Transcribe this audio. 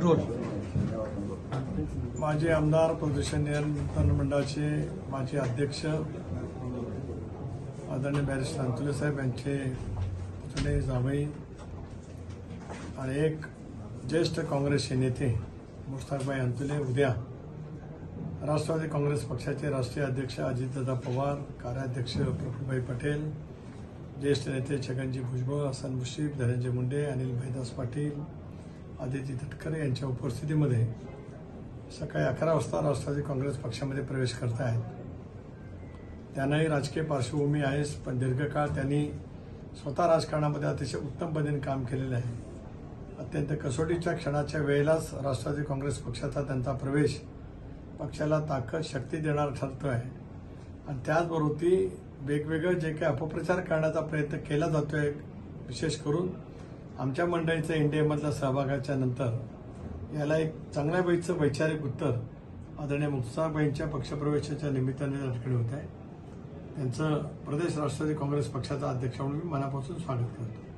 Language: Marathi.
रोल माजी आमदार प्रदूषण नियंत्रण मंडळाचे माजी अध्यक्ष आदरणीय बॅरिस्टर अंतुले साहेब यांचे पुतणे जावई आणि एक ज्येष्ठ काँग्रेसचे नेते मुश्ताकभाई अंतुले उद्या राष्ट्रवादी काँग्रेस पक्षाचे राष्ट्रीय अध्यक्ष अजितदादा पवार कार्याध्यक्ष प्रफुलभाई पटेल ज्येष्ठ नेते छगनजी भुजबळ हसन मुश्रीफ धनंजय मुंडे अनिल भाईदास पाटील आदिती तटकरे यांच्या उपस्थितीमध्ये सकाळी अकरा वाजता राष्ट्रवादी काँग्रेस पक्षामध्ये प्रवेश करत आहेत. त्यांनाही राजकीय पार्श्वभूमी आहेच पण दीर्घकाळ त्यांनी स्वतः राजकारणामध्ये अतिशय उत्तम पद्धतीने काम केलेलं आहे. अत्यंत कसोटीच्या क्षणाच्या वेळेलाच राष्ट्रवादी काँग्रेस पक्षाचा त्यांचा प्रवेश पक्षाला ताकद शक्ती देणार ठरतो आहे. आणि त्याचबरोबर ती वेगवेगळं जे काही अपप्रचार करण्याचा प्रयत्न केला जातोय विशेष करून आमच्या मंडळीचं इंडियामधल्या सहभागाच्या नंतर याला एक चांगल्या वैचारिक उत्तर आदरणीय मुक्ताबाईंच्या पक्षप्रवेशाच्या निमित्ताने या ठिकाणी होत आहे. त्यांचं प्रदेश राष्ट्रवादी काँग्रेस पक्षाचा अध्यक्ष म्हणून मी मनापासून स्वागत करतो.